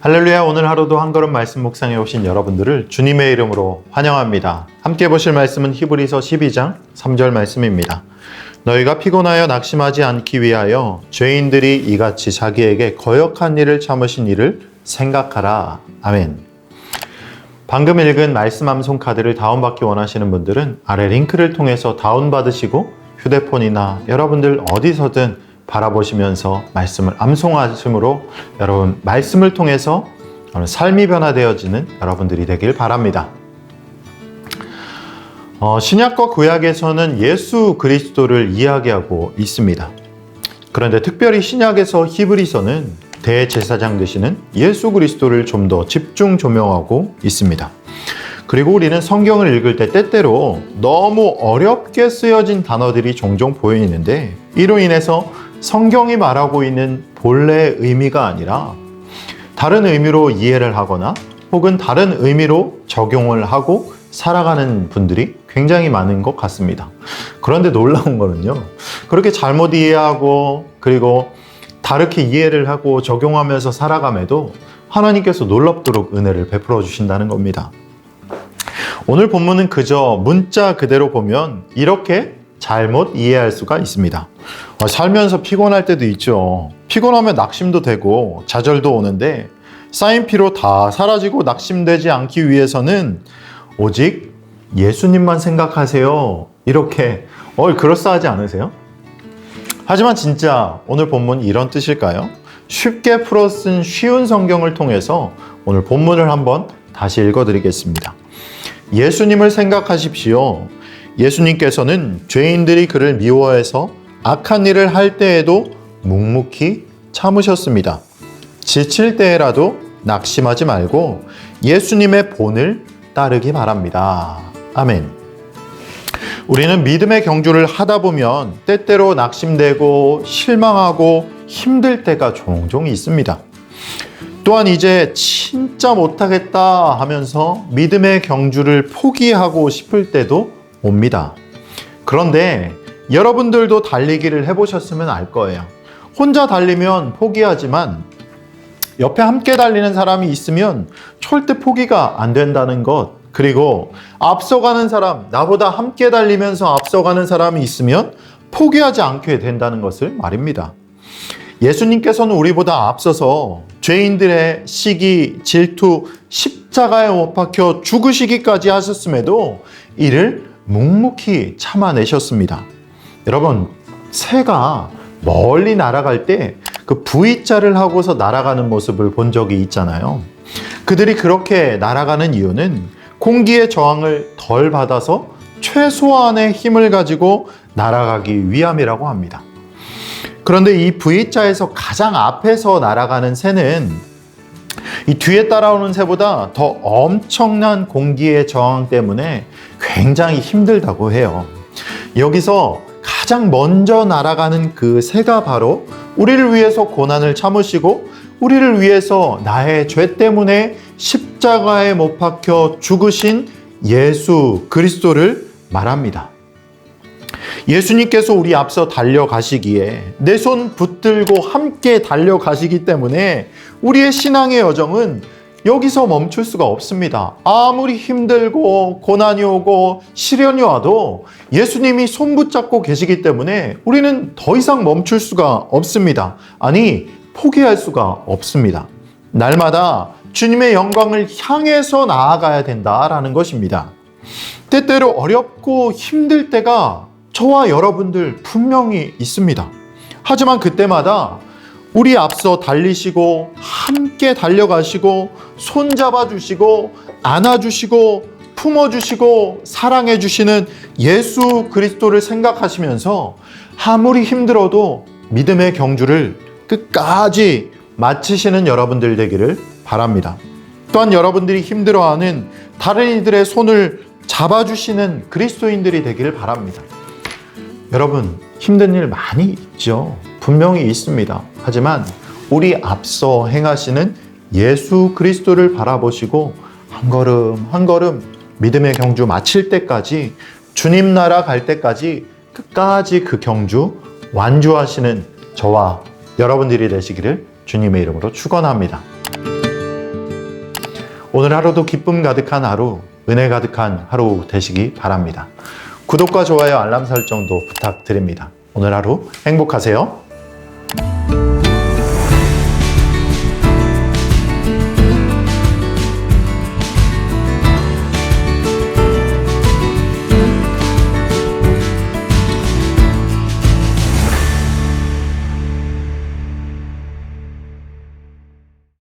할렐루야 오늘 하루도 한 걸음 말씀 묵상해 오신 여러분들을 주님의 이름으로 환영합니다. 함께 보실 말씀은 히브리서 12장 3절 말씀입니다. 너희가 피곤하여 낙심하지 않기 위하여 죄인들이 이같이 자기에게 거역한 일을 참으신 일을 생각하라. 아멘. 방금 읽은 말씀 암송 카드를 다운받기 원하시는 분들은 아래 링크를 통해서 다운받으시고 휴대폰이나 여러분들 어디서든 바라보시면서 말씀을 암송하심으로 여러분 말씀을 통해서 삶이 변화되어지는 여러분들이 되길 바랍니다. 어, 신약과 구약에서는 예수 그리스도를 이야기하고 있습니다. 그런데 특별히 신약에서 히브리서는 대제사장 되시는 예수 그리스도를 좀 더 집중 조명하고 있습니다. 그리고 우리는 성경을 읽을 때 때때로 너무 어렵게 쓰여진 단어들이 종종 보이는데 이로 인해서 성경이 말하고 있는 본래의 의미가 아니라 다른 의미로 이해를 하거나 혹은 다른 의미로 적용을 하고 살아가는 분들이 굉장히 많은 것 같습니다. 그런데 놀라운 거는요. 그렇게 잘못 이해하고 그리고 다르게 이해를 하고 적용하면서 살아감에도 하나님께서 놀랍도록 은혜를 베풀어 주신다는 겁니다. 오늘 본문은 그저 문자 그대로 보면 이렇게 잘못 이해할 수가 있습니다. 어, 살면서 피곤할 때도 있죠. 피곤하면 낙심도 되고 좌절도 오는데 쌓인 피로 다 사라지고 낙심되지 않기 위해서는 오직 예수님만 생각하세요. 이렇게 어 그럴싸하지 않으세요? 하지만 진짜 오늘 본문 이런 뜻일까요? 쉽게 풀어 쓴 쉬운 성경을 통해서 오늘 본문을 한번 다시 읽어 드리겠습니다. 예수님을 생각하십시오. 예수님께서는 죄인들이 그를 미워해서 악한 일을 할 때에도 묵묵히 참으셨습니다. 지칠 때라도 낙심하지 말고 예수님의 본을 따르기 바랍니다. 아멘. 우리는 믿음의 경주를 하다 보면 때때로 낙심되고 실망하고 힘들 때가 종종 있습니다. 또한 이제 진짜 못하겠다 하면서 믿음의 경주를 포기하고 싶을 때도 옵니다. 그런데 여러분들도 달리기를 해보셨으면 알 거예요. 혼자 달리면 포기하지만 옆에 함께 달리는 사람이 있으면 절대 포기가 안 된다는 것. 그리고 앞서가는 사람, 나보다 함께 달리면서 앞서가는 사람이 있으면 포기하지 않게 된다는 것을 말입니다. 예수님께서는 우리보다 앞서서 죄인들의 시기, 질투, 십자가에 못 박혀 죽으시기까지 하셨음에도 이를 묵묵히 참아내셨습니다. 여러분, 새가 멀리 날아갈 때 그 V자를 하고서 날아가는 모습을 본 적이 있잖아요. 그들이 그렇게 날아가는 이유는 공기의 저항을 덜 받아서 최소한의 힘을 가지고 날아가기 위함이라고 합니다. 그런데 이 V자에서 가장 앞에서 날아가는 새는 이 뒤에 따라오는 새보다 더 엄청난 공기의 저항 때문에 굉장히 힘들다고 해요. 여기서 가장 먼저 날아가는 그 새가 바로 우리를 위해서 고난을 참으시고 우리를 위해서 나의 죄 때문에 십자가에 못 박혀 죽으신 예수 그리스도를 말합니다. 예수님께서 우리 앞서 달려가시기에 내 손 붙들고 함께 달려가시기 때문에 우리의 신앙의 여정은 여기서 멈출 수가 없습니다. 아무리 힘들고 고난이 오고 시련이 와도 예수님이 손 붙잡고 계시기 때문에 우리는 더 이상 멈출 수가 없습니다. 아니, 포기할 수가 없습니다. 날마다 주님의 영광을 향해서 나아가야 된다라는 것입니다. 때때로 어렵고 힘들 때가 저와 여러분들 분명히 있습니다. 하지만 그때마다 우리 앞서 달리시고 함께 달려가시고 손잡아 주시고 안아 주시고 품어 주시고 사랑해 주시는 예수 그리스도를 생각하시면서 아무리 힘들어도 믿음의 경주를 끝까지 마치시는 여러분들 되기를 바랍니다. 또한 여러분들이 힘들어하는 다른 이들의 손을 잡아주시는 그리스도인들이 되기를 바랍니다. 여러분, 힘든 일 많이 있죠. 분명히 있습니다. 하지만 우리 앞서 행하시는 예수 그리스도를 바라보시고 한 걸음 한 걸음 믿음의 경주 마칠 때까지 주님 나라 갈 때까지 끝까지 그 경주 완주하시는 저와 여러분들이 되시기를 주님의 이름으로 축원합니다. 오늘 하루도 기쁨 가득한 하루, 은혜 가득한 하루 되시기 바랍니다. 구독과 좋아요, 알람 설정도 부탁드립니다. 오늘 하루 행복하세요.